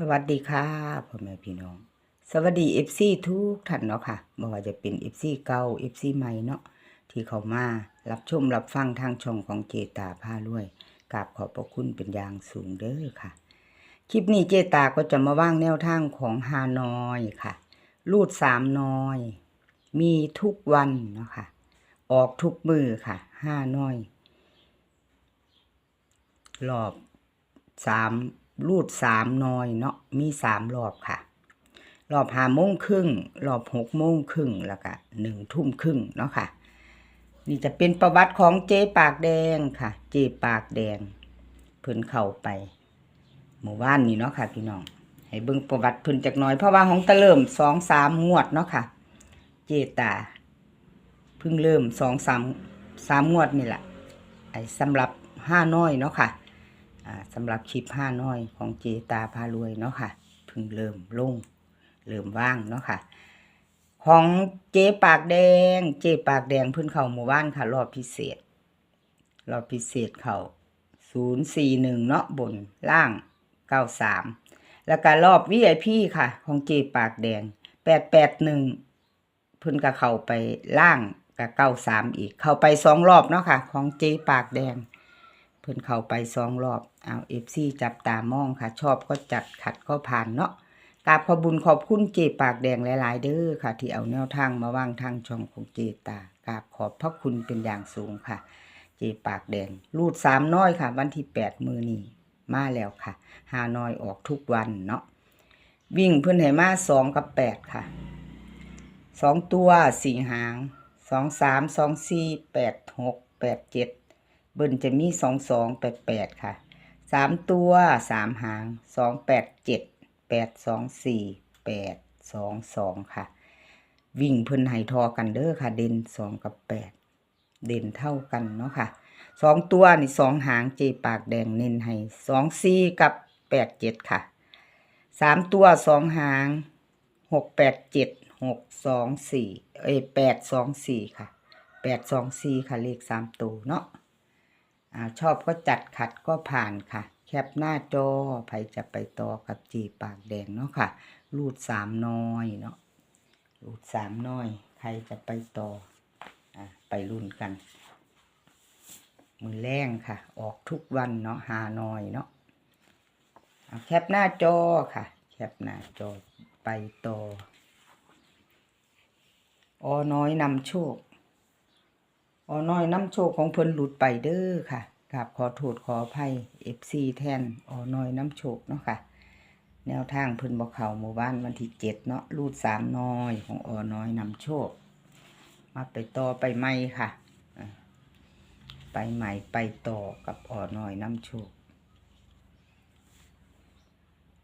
สวัสดีค่ะพ่อแม่พี่น้อง สวัสดีเอฟซีทุกท่านเนาะค่ะไม่ว่าจะเป็นเอฟซีเก่าเอฟซีใหม่เนาะที่เขามารับชมรับฟังทางช่องของเจตาผ้ารวยกราบขอบพระคุณเป็นอย่างสูงเด้อค่ะ คลิปนี้เจตาก็จะมาว่างแนวทางของฮานอยค่ะ รูดสามนอย มีทุกวันเนาะค่ะ ออกทุกมือค่ะห้านอย รอบสาม รูดสามนอยเนาะมีสามรอบค่ะ รอบห้าโมงครึ่งรอบหกโมงครึ่งแล้วก็หนึ่งทุ่มครึ่งเนาะค่ะ นี่จะเป็นประวัติของเจ๊ปากแดงค่ะ เจ๊ปากแดงเพิ่นเข้าไปหมู่บ้านนี่เนาะค่ะ พี่น้อง ให้เบิ่งประวัติเพิ่นจักน่อยเพราะว่าของตะเริ่มสองสามงวดเนาะค่ะ เจตาเพิ่งเริ่มสองสามสามงวดนี่แหละไอ้สำหรับห้าน้อยเนาะค่ะ สำหรับคลิปห้าน้อยของเจตาพารวยเนาะค่ะเพิ่งเริ่มลงเริ่มว่างเนาะค่ะ ของเจปากแดง เจปากแดงพิ่นเขาหมู่บ้านค่ะ รอบพิเศษ รอบพิเศษเขาศูนย์สี่หนึ่งเนาะบนล่างเก้าสามแล้วก็รอบ VIP ค่ะ ของเจปากแดงแปดแปดหนึ่งพิ่นก็เขาไปล่างกับเก้าสามอีก เข้าไปสองรอบเนาะค่ะ ของเจปากแดง พิ่นเข้าไปสองรอบเอาเอฟซีจับตามองค่ะ ชอบก็จัดขัดก็ผ่านเนาะกราบขอบุญขอบคุณเจปากแดงหลาย ๆ เด้อค่ะ ที่เอาแนวทางมาวางทางช่องของเจตากราบขอบพระคุณเป็นอย่างสูงค่ะ เจปากแดงรูดสามน้อยค่ะ วันที่แปดมือนี้มาแล้วค่ะหาน้อยออกทุกวันเนาะวิ่งเพิ่นให้มาสองกับแปดค่ะสองตัวสี่หางสองสามสองสี่แปดหกแปดเจ็ด เบิ้ลจะมีสองสองแปดแปดค่ะสามตัวสามหางสองแปดเจ็ดแปดสองสี่แปดสองสองค่ะ วิ่งเพิ่นไห้ทอกันเด้อค่ะ เด่นสองกับแปดเด่นเท่ากันเนาะค่ะสองตัวนี่สองหางเจปากแดงเน้นให้สองสี่กับแปดเจ็ดค่ะสามตัวสองหางหกแปดเจ็ดหกสองสี่เอ้แปดสองสี่ค่ะแปดสองสี่ค่ะเลขสามตัวเนาะ อาชอบก็จัดขัดก็ผ่านค่ะ แคปหน้าจอใครจะไปต่อกับจีปากแดงเนาะค่ะ รูดสามน้อยเนาะรูดสามน้อย ใครจะไปต่ออ่าไปรุ่นกัน มือแรงค่ะ ออกทุกวันเนาะหาน้อยเนาะแคปหน้าจอค่ะ แคปหน้าจอไปต่ออน้อยนำโชค ออน้อยน้ำโชคของเพิ่นหลุดไปเด้อค่ะกราบขอโทษขออภัย FC แทนออน้อยน้ำโชคเนาะค่ะ แนวทางเพิ่นบอกเขาหมู่บ้านวันที่เจ็ดเนาะรูดสามน้อยของออน้อยน้ำโชค มาไปต่อไปใหม่ค่ะ ไปใหม่ไปต่อกับอ๋อน้อยน้ำโชค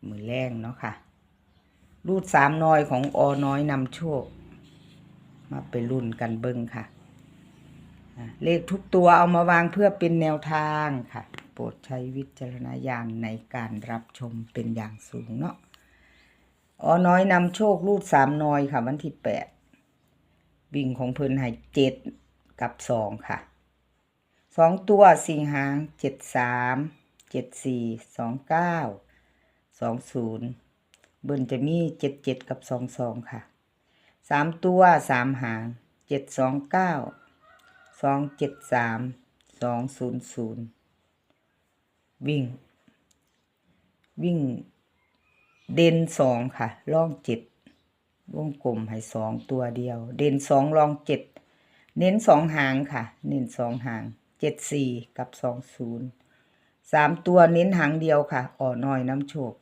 มือแรงเนาะค่ะ รูดสามน้อยของอ๋อน้อยนำโชค มาไปรุ่นกันเบิ้งค่ะ เลขทุกตัวเอามาวางเพื่อเป็นแนวทางค่ะ โปรดใช้วิจารณญาณในการรับชมเป็นอย่างสูงเนาะอ๋อน้อยนำโชครูดสามน้อยค่ะ วันที่แปดวิ่งของเพิ่นให้เจ็ดกับสองค่ะสองตัวสี่หางเจ็ดสามเจ็ดสี่สองเก้าสองศูนย์เบิ้ลจะมีเจ็ดเจ็ดกับสองสองค่ะสามตัวสามหางเจ็ดสองเก้า สองเจ็ดสามสองศูนย์ศูนย์วิ่ง วิ่ง เด่นสองค่ะล่องเจ็ดวงกลมให้สองตัวเดียว เด่นสองลองเจ็ดเน้นสองหางค่ะ เน้นสองหางเจ็ดสี่กับสองศูนย์สามตัวเน้นหางเดียวค่ะ อ่อน้อยน้ำโชค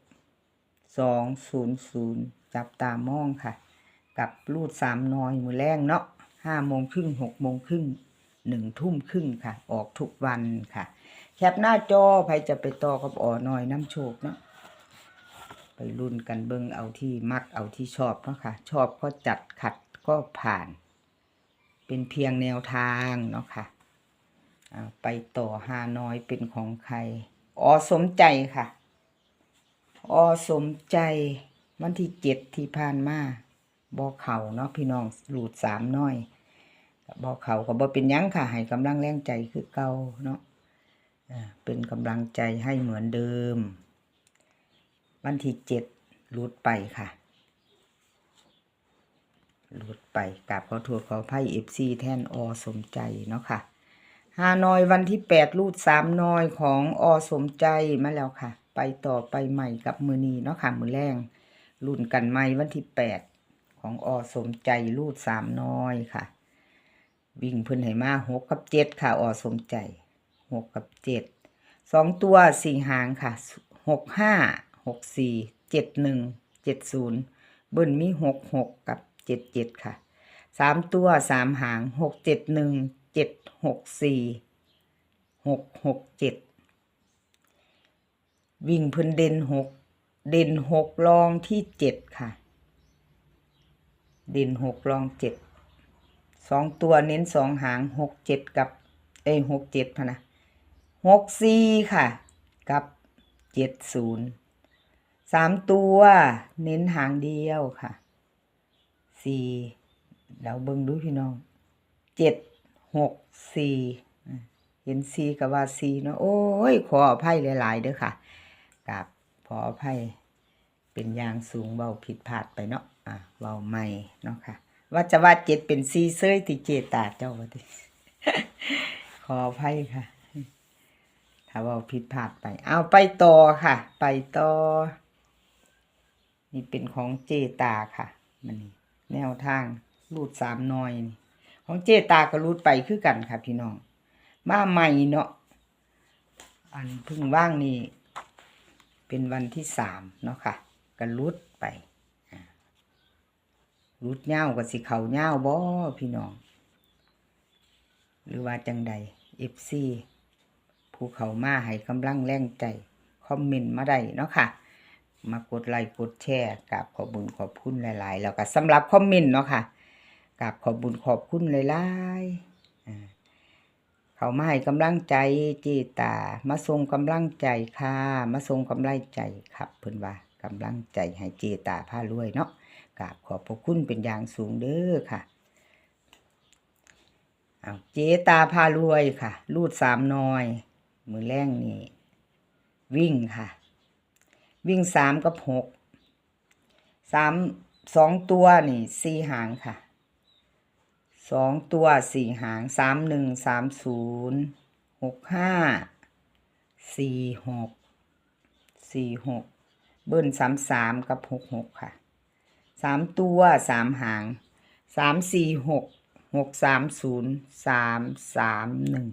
สองศูนย์ศูนย์จับตามองค่ะ กับรูดสามน้อยมือแรงเนาะห้าโมงครึ่งหกโมงครึ่ง หนึ่งทุ่มครึ่งค่ะ ออกทุกวันค่ะ แคปหน้าจอใครจะไปต่อกับอ่อน้อยน้ำโชคเนาะไปรุ่นกันเบิ่งเอาที่มักเอาที่ชอบเนาะค่ะ ชอบก็จัดขัดก็ผ่าน เป็นเพียงแนวทางเนาะค่ะไปต่อฮานอยเป็นของใครอ๋อสมใจค่ะอ๋อสมใจวันที่เจ็ดที่ผ่านมาบอกเขาเนาะพี่น้องหลุดสามน้อย บอกเขาก็บ่เป็นยังค่ะ ให้กำลังแรงใจคือเก่าเนาะเป็นกำลังใจให้เหมือนเดิม วันที่เจ็ดรูดไปค่ะรูดไปกราบขอโทษขออภัยเอฟซีแทนอสมใจเนาะค่ะฮานอยวันที่แปดรูดสามนอยของอสมใจมาแล้วค่ะ ไปต่อไปใหม่กับมือนีเนาะค่ะ มือแรงรุ่นกันใหม่วันที่แปดของอสมใจรูดสามนอยค่ะ วิ่งเพิ่นให้มาหกกับเจ็ดค่ะอสมใจหกกับเจ็ดสองตัวสี่หางค่ะหกห้าหกสี่เจ็ดหนึ่งเจ็ดศูนย์เบิ้ลมีหกหกกับเจ็ดเจ็ดค่ะสามตัวสามหางหกเจ็ดหนึ่งเจ็ดหกสี่หกหกเจ็ดวิ่งพิ่นเด่นหกเด่นหกรองที่เจ็ดค่ะ เด่นหกรองเจ็ด สองตัวเน้นสองหางหกเจ็ดกับ เอ้หกเจ็ดพะนะหกสี่ค่ะ กับเจ็ดศูนย์สามตัวเน้นหางเดียวค่ะสี่เราเบิ่งดูพี่น้องเจ็ดหกสี่เห็นสี่กับว่าสี่เนาะโอ้ย ขออภัยหลาย ๆ เด้อค่ะกับขออภัยเป็นอย่างสูงเบาผิดพลาดไปเนาะอะเบาใหม่เนาะค่ะ ว่าจะว่าเจ็ดเป็นซีเซยติเจตาเจ้าว่าติขออภัยค่ะ ถ้าว่าผิดพลาดไป เอาไปต่อค่ะ ไปต่อ นี่เป็นของเจตาค่ะ มันนี่แนวทางรูดสามหน้อยนี่ของเจตาก็รูดไปคือกันค่ะ พี่น้อง มาใหม่เนาะ อันพึ่งว่างนี่ เป็นวันที่สามเนาะค่ะก็รูดไป รุดเหย้ากับสิเขาเหย้าบ่พี่น้อง หรือว่าจังใดเอฟซีผู้เขามาให้กำลังแรงใจ คอมเมนต์มาได้เนาะค่ะ มากดไลค์กดแชร์กับขอบบุญขอบคุณหลาย ๆ แล้วก็สำหรับคอมเมนต์เนาะค่ะกับขอบบุญขอบคุณหลายๆเขามาให้กำลังใจเจตา มาส่งกำลังใจค่ะ มาส่งกำลังใจครับเพิ่อนว่ากำลังใจให้เจตาพารวยเนาะ กราบขอบพระคุณเป็นอย่างสูงเด้อค่ะเอาเจตาพารวยค่ะ รูดสามนอย มือแรงนี่วิ่งค่ะ วิ่งสามกับหกสามสองตัวนี่สี่หางค่ะสองตัวสี่หางสามหนึ่งสามศูนย์หกห้าสี่หกสี่หกเบิ้ลสามสามกับหกหกค่ะ สามตัวสามหางสามสี่หกหกสามศูนย์สามสามหนึ่ง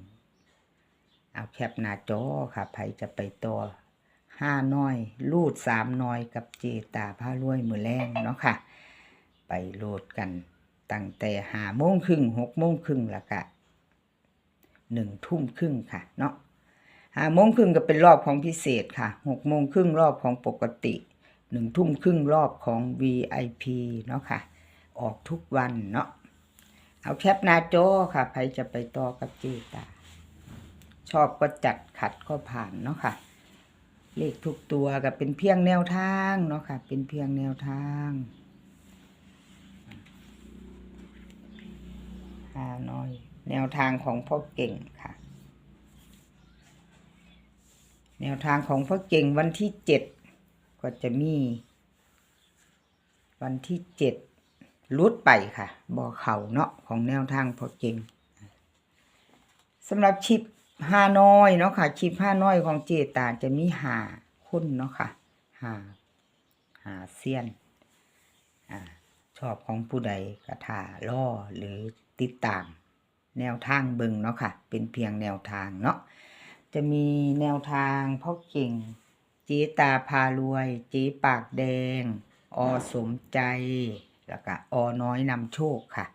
เอาแคปหน้าจอค่ะใครจะไปต่อห้าน้อย ลูดสามน้อยกับเจตาผ้ารวยมือแรงเนาะค่ะ ไปโหลดกันตั้งแต่หาโมงครึ่งหกโมงครึ่งล้วก็หนึ่งทุ่มครึ่งค่ะเนาะหาโมงครึ่งก็เป็นรอบของพิเศษค่ะหกโมงครึ่งรอบของปกติ หนึ่งทุ่มครึ่งรอบของ VIP เนาะค่ะ ออกทุกวันเนาะเอาแคปหน้าจอค่ะใครจะไปต่อกับเจตาชอบก็จัดขัดก็ผ่านเนาะค่ะ เลขทุกตัวก็เป็นเพียงแนวทางเนาะค่ะ เป็นเพียงแนวทางหาน้อย แนวทางของพ่อเก่งค่ะ แนวทางของพ่อเก่งวันที่เจ็ด ก็จะมี วันที่เจ็ดลุดไปค่ะบ่อเขาเนาะของแนวทางพอเก่งสำหรับชิปห้าน้อยเนาะค่ะชิปห้าน้อยของเจตาจะมีหาคุ้นเนาะค่ะหาหาเซียนอชอบของผู้ใดกระถาล่อหรือติดตาม แนวทางเบิงเนาะค่ะ เป็นเพียงแนวทางเนาะจะมีแนวทางพ่อเก่ง จีตาพารวยเจปากแดง อสมใจ แล้วก็อน้อยนำโชคค่ะ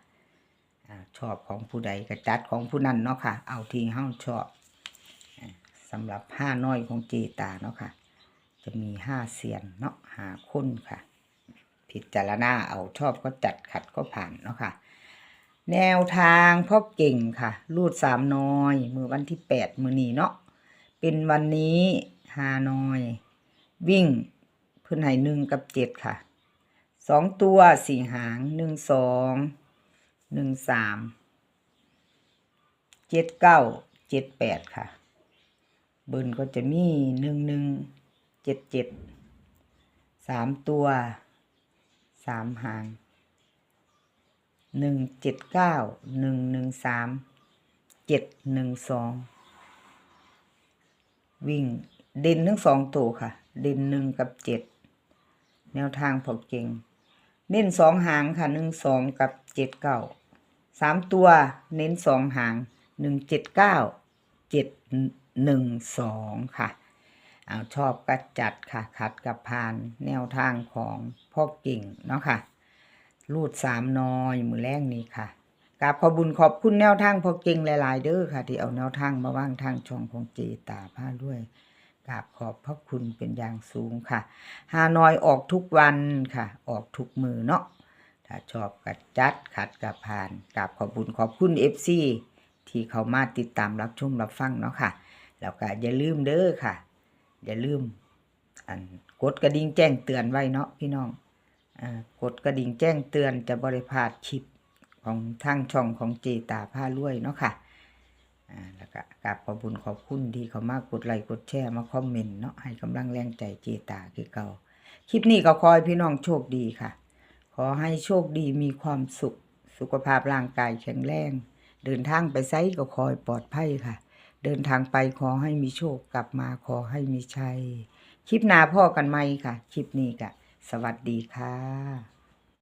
ชอบของผู้ใดก็จัดของผู้นั้นเนาะค่ะ เอาที่เฮาชอบสำหรับห้าน้อยของเจตาเนาะค่ะ จะมีห้าเสียนเนาะหาคนค่ะ พิจารณาเอาชอบก็จัดขัดก็ผ่านเนาะค่ะ แนวทางพ่อเก่งค่ะ รูดสามน้อย มือวันที่แปดมือนีเนาะเป็นวันนี้ฮานอย วิ่งเพื้นไหหนึ่งกับเจ็ดค่ะสองตัวสี่หางหนึ่งสองหนึ่งสามเจ็ดเก้าเจ็ดแปดค่ะ เบิร์นก็จะมีหนึ่งหนึ่งเจ็ดเจ็ดสามตัวสามหางหนึ่งเจ็ดเก้าหนึ่งหนึ่งสามเจ็ดหนึ่งสองวิ่งเด่นทั้งสองตัวค่ะ เด่นหนึ่งกับเจ็ดแนวทางพอเก่ง เน้นสองหางค่ะหนึ่งสองกับเจ็ดเก้าสามตัวเน้นสองหางหนึ่งเจ็ดเก้าเจ็ดหนึ่งสองค่ะเอาชอบก็จัดค่ะ ขัดกับพานแนวทางของพ่อกิ่งเนาะค่ะ รูดสามนอยมือแรกนี้ค่ะกราบขอบุญขอบคุณแนวทางพ่อเก่งหลาย ๆ เด้อค่ะ ที่เอาแนวทางมาว่างทางช่องของเจตาผ้าด้วย กราบขอบพระคุณเป็นอย่างสูงค่ะฮานอยออกทุกวันค่ะ ออกทุกมือเนาะถ้าชอบกัดจัดขัดกับพานกราบขอบบุญขอบคุณเอฟซีที่เขามาติดตามรับชมรับฟังเนาะค่ะ แล้วก็อย่าลืมเด้อค่ะ อย่าลืมอันกดกระดิ่งแจ้งเตือนไว้เนาะพี่น้องอ่ากดกระดิ่งแจ้งเตือนจะบริพาดคลิปของทางช่องของเจตาผ้าลวยเนาะค่ะ อ่าแล้วก็กราบขอบุญขอบคุณที่เขามากดไลค์กดแชร์มาคอมเมนต์เนาะให้กำลังแรงใจเจตาคือเก่าคลิปนี้ก็ขอให้พี่น้องโชคดีค่ะ ขอให้โชคดีมีความสุข สุขภาพร่างกายแข็งแรงเดินทางไปไซก็ขอให้ปลอดภัยค่ะ เดินทางไปขอให้มีโชคกลับมาขอให้มีชัย คลิปหน้าพ่อกันไหมค่ะ คลิปนี้ก็สวัสดีค่ะ